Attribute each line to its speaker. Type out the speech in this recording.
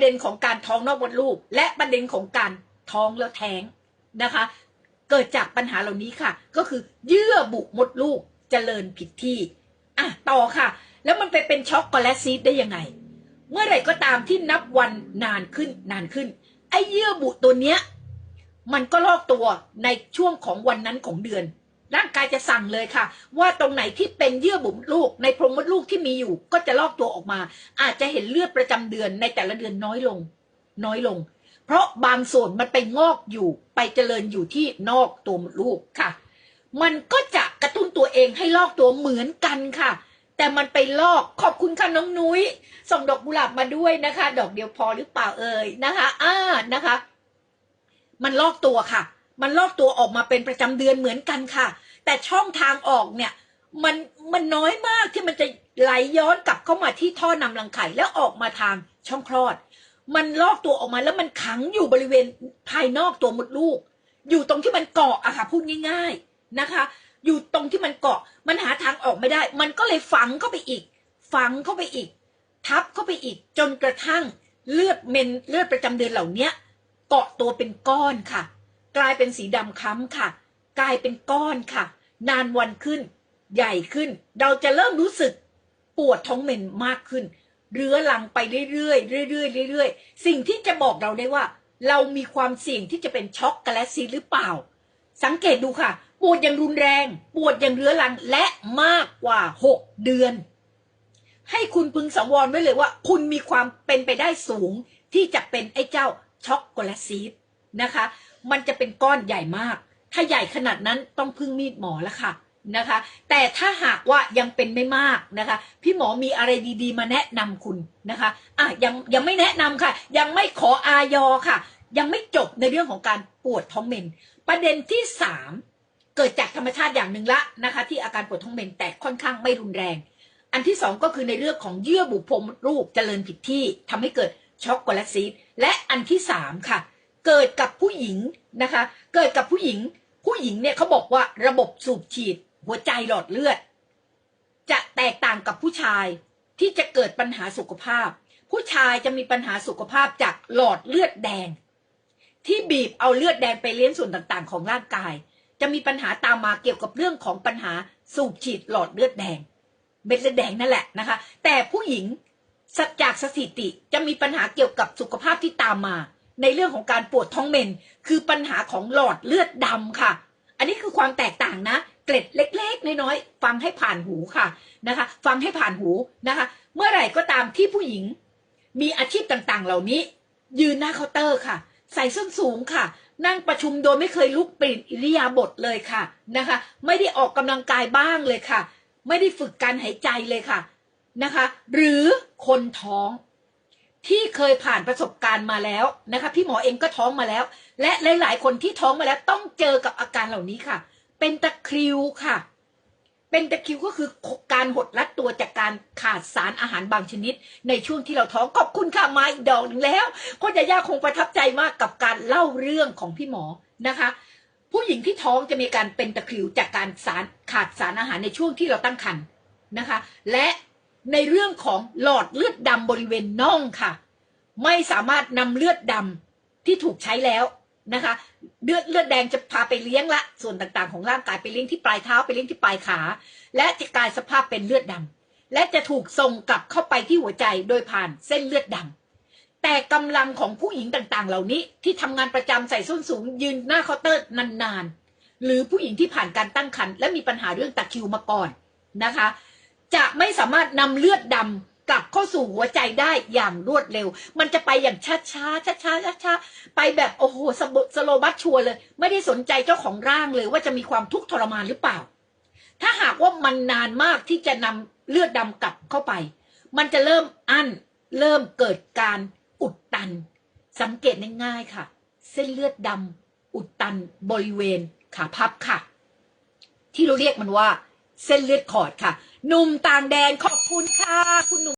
Speaker 1: ประเด็นของการท้องนอกมดลูก และประเด็นของการท้องแล้วแท้งนะคะ เกิดจากปัญหาเหล่านี้ค่ะ ก็คือเยื่อบุมดลูกเจริญผิดที่อะต่อค่ะ แล้วมันไปเป็นช็อกโกแลตซีดได้ยังไง เมื่อไหร่ก็ตามที่นับวันนานขึ้นนานขึ้น ไอ้เยื่อบุตัวเนี้ยมันก็ลอกตัวในช่วงของวันนั้นของเดือน ร่างกายจะสั่งเลยค่ะ ว่าตรงไหนที่เป็นเยื่อบุมดลูก ในโพรงมดลูกที่มีอยู่ ก็จะลอกตัวออกมา อาจจะเห็นเลือดประจำเดือนในแต่ละเดือนน้อยลง น้อยลง เพราะบางส่วนมันไปงอกอยู่ ไปเจริญอยู่ที่นอกตัวมดลูกค่ะ มันก็จะกระตุ้นตัวเองให้ลอกตัวเหมือนกันค่ะ แต่มันไปลอกขอบคุณค่ะน้องนุ้ย ส่งดอกกุหลาบมาด้วยนะคะ ดอกเดียวพอหรือเปล่าเอ่ยนะคะ อ่านะคะ มันลอกตัวค่ะ มันลอกตัวออกมาเป็นประจำเดือนเหมือนกันค่ะ แต่ช่องทางออกเนี่ย มันมันน้อยมากที่มันจะไหลย้อนกลับเข้ามาที่ท่อนำรังไข่แล้วออกมาทางช่องคลอด มันลอกตัวออกมาแล้วมันขังอยู่บริเวณภายนอกตัวมดลูก อยู่ตรงที่มันเกาะอะค่ะพูดง่าย ๆนะคะ อยู่ตรงที่มันเกาะ มันหาทางออกไม่ได้ มันก็เลยฝังเข้าไปอีก ฝังเข้าไปอีก ทับเข้าไปอีก จนกระทั่งเลือดเมนเลือดประจำเดือนเหล่าเนี้ยเกาะตัวเป็นก้อนค่ะ กลายเป็นสีดำคล้ำค่ะ กลายเป็นก้อนค่ะ นานวันขึ้น ใหญ่ขึ้น เราจะเริ่มรู้สึกปวดท้องเมนมากขึ้น เรื้อรังไปเรื่อยๆเรื่อยๆเรื่อยๆสิ่งที่จะบอกเราได้ว่า เรามีความเสี่ยงที่จะเป็นช็อกโกแลตซีหรือเปล่า สังเกตดูค่ะ ปวดอย่างรุนแรง ปวดอย่างเรื้อรังและมากกว่า 6 เดือน ให้คุณพึงสังวรไว้เลยว่า คุณมีความเป็นไปได้สูงที่จะเป็นไอ้เจ้าช็อกโกแลตซีด นะคะ มันจะเป็นก้อนใหญ่มาก ถ้าใหญ่ขนาดนั้นต้องพึ่งมีดหมอแล้วค่ะนะคะ แต่ถ้าหากว่ายังเป็นไม่มากนะคะ พี่หมอมีอะไรดีๆ มาแนะนำคุณนะคะอะยังยังไม่แนะนำค่ะ ยังไม่ขออายอค่ะ ยังไม่จบในเรื่องของการปวดท้องเมนประเด็นที่สามเกิดจากธรรมชาติอย่างหนึ่งละนะคะ ที่อาการปวดท้องเมนแต่ค่อนข้างไม่รุนแรง อันที่สองก็คือในเรื่องของเยื่อบุพรมดลูกเจริญผิดที่ทำให้เกิดช็อกโกแลตซีดและอันที่สามค่ะ เกิดกับผู้หญิงนะคะ เกิดกับผู้หญิง ผู้หญิงเนี่ยเขาบอกว่าระบบสูบฉีด หัวใจหลอดเลือด จะแตกต่างกับผู้ชายที่จะเกิดปัญหาสุขภาพ ผู้ชายจะมีปัญหาสุขภาพจากหลอดเลือดแดง ที่บีบเอาเลือดแดงไปเลี้ยงส่วนต่างๆ ของร่างกาย จะมีปัญหาตามมาเกี่ยวกับเรื่องของปัญหาสูบฉีดหลอดเลือดแดง เม็ดเลือดแดงนั่นแหละนะคะ แต่ผู้หญิงจากสถิติจะมีปัญหาเกี่ยวกับสุขภาพที่ตามมา ในเรื่องของการปวดท้องเมนคือปัญหาของหลอดเลือดดำค่ะ อันนี้คือความแตกต่างนะ เกร็ดเล็ก ๆ น้อยๆฟังให้ผ่านหูค่ะนะคะ ฟังให้ผ่านหูนะคะ เมื่อไหร่ก็ตามที่ผู้หญิง มีอาชีพต่างๆ เหล่านี้ ยืนหน้าเคาน์เตอร์ค่ะ ใส่ส้นสูงค่ะ นั่งประชุมโดยไม่เคยลุกเปลี่ยนอิริยาบถเลยค่ะนะคะ ไม่ได้ออกกำลังกายบ้างเลยค่ะ ไม่ได้ฝึกการหายใจเลยค่ะนะคะ หรือคนท้อง ที่เคยผ่านประสบการณ์มาแล้วนะคะพี่หมอเองก็ท้องมาแล้ว และหลาย ๆ คนที่ท้องมาแล้วต้องเจอกับอาการเหล่านี้ค่ะ เป็นตะคริวค่ะ เป็นตะคริวก็คือการหดรัดตัวจากการขาดสารอาหารบางชนิด ในช่วงที่เราท้องขอบคุณค่ะมาอีกดอกหนึ่งแล้วคนจะย่าคงประทับใจมากกับการเล่าเรื่องของพี่หมอนะคะ ผู้หญิงที่ท้องจะมีการเป็นตะคริวจากการสารขาดสารอาหารในช่วงที่เราตั้งครรภ์นะคะ และ ในเรื่องของหลอดเลือดดำบริเวณน่องค่ะ ไม่สามารถนำเลือดดำที่ถูกใช้แล้วนะคะ เลือดเลือดแดงจะพาไปเลี้ยงละ ส่วนต่างๆ ของร่างกายไปเลี้ยงที่ปลายเท้าไปเลี้ยงที่ปลายขา และจะกลายสภาพเป็นเลือดดำและจะถูกส่งกลับเข้าไปที่หัวใจโดยผ่านเส้นเลือดดำแต่กำลังของผู้หญิงต่างๆ เหล่านี้ที่ทำงานประจำใส่ส้นสูงยืนหน้าเคาน์เตอร์นานๆหรือผู้หญิงที่ผ่านการตั้งครรภ์และมีปัญหาเรื่องตะคิวมาก่อนนะคะ จะไม่สามารถนำเลือดดำกลับเข้าสู่หัวใจได้อย่างรวดเร็ว มันจะไปอย่างช้าช้าช้าช้าช้าช้าๆไปแบบโอ้โหสบสโลบัสชัวเลย ไม่ได้สนใจเจ้าของร่างเลยว่าจะมีความทุกข์ทรมานหรือเปล่า ถ้าหากว่ามันนานมากที่จะนำเลือดดำกลับเข้าไป มันจะเริ่มอั้น เริ่มเกิดการอุดตัน สังเกตง่ายๆค่ะ เส้นเลือดดำอุดตันบริเวณขาพับค่ะ ที่เราเรียกมันว่า เส้นเลือดขอดค่ะ หนุ่มต่างแดนขอบคุณค่ะ คุณหนุ่ม